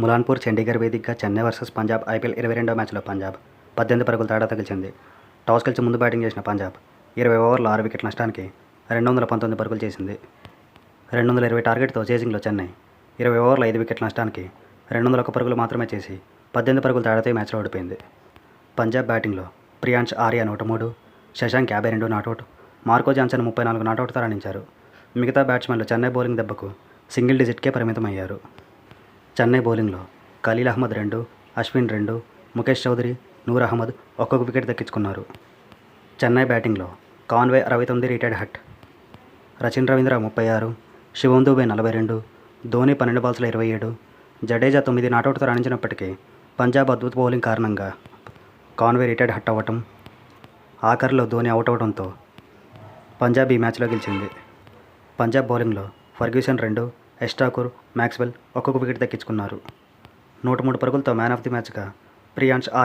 ములాన్పూర్ చండీగఢ్ వేదికగా Chennai versus Punjab IPL ఇరవై రెండో మ్యాచ్లో పంజాబ్ పద్దెనిమిది పరుగుల తేడా తగిలింది టాస్ గెలిచి ముందు బ్యాటింగ్ చేసిన పంజాబ్ ఇరవై ఓవర్లు ఆరు వికెట్ నష్టానికి రెండు వందల పంతొమ్మిది పరుగులు చేసింది. రెండు వందల ఇరవై టార్గెట్తో చేసింగ్లో చెన్నై ఇరవై ఓవర్ల ఐదు వికెట్ నష్టానికి రెండు వందల ఒక పరుగులు మాత్రమే చేసి పద్దెనిమిది పరుగుల తేడాతో ఈ మ్యాచ్లో ఓడిపోయింది. పంజాబ్ బ్యాటింగ్లో ప్రియాంష్ ఆర్య నూట మూడు శశాంక్ యాభై రెండు నాటౌట్ మార్కో జాన్సన్ ముప్పై నాలుగు నాటౌట్తో రాణించారు మిగతా బ్యాట్స్మెన్లు చెన్నై బౌలింగ్ దెబ్బకు సింగిల్ డిజిట్కే పరిమితమయ్యారు. చెన్నై బౌలింగ్లో ఖలీల్ అహ్మద్ రెండు అశ్విన్ రెండు ముఖేష్ చౌదరి నూర్ అహ్మద్ ఒక్కొక్క వికెట్ దక్కించుకున్నారు. చెన్నై బ్యాటింగ్లో కాన్వే అరవై తొమ్మిది రిటైర్డ్ హట్. రచిన్ రవీంద్ర ముప్పై ఆరు శివం దూబే నలభై రెండు ధోని పన్నెండు బాల్స్లో ఇరవై ఏడు జడేజా తొమ్మిది నాటౌట్తో రాణించినప్పటికీ పంజాబ్ అద్భుత బౌలింగ్ కారణంగా కాన్వే రిటైర్డ్ హట్ అవ్వటం ఆఖరిలో ధోని అవుట్ అవడంతో పంజాబ్ ఈ మ్యాచ్లో గెలిచింది. పంజాబ్ బౌలింగ్లో ఫర్గ్యూసన్ రెండు ఎస్టాకూర్ మ్యాక్స్వెల్ ఒక్కొక్క వికెట్ దక్కించుకున్నారు. నూట మూడు పరుగులతో మ్యాన్ ఆఫ్ ది మ్యాచ్గా ప్రియాంష్ ఆర్య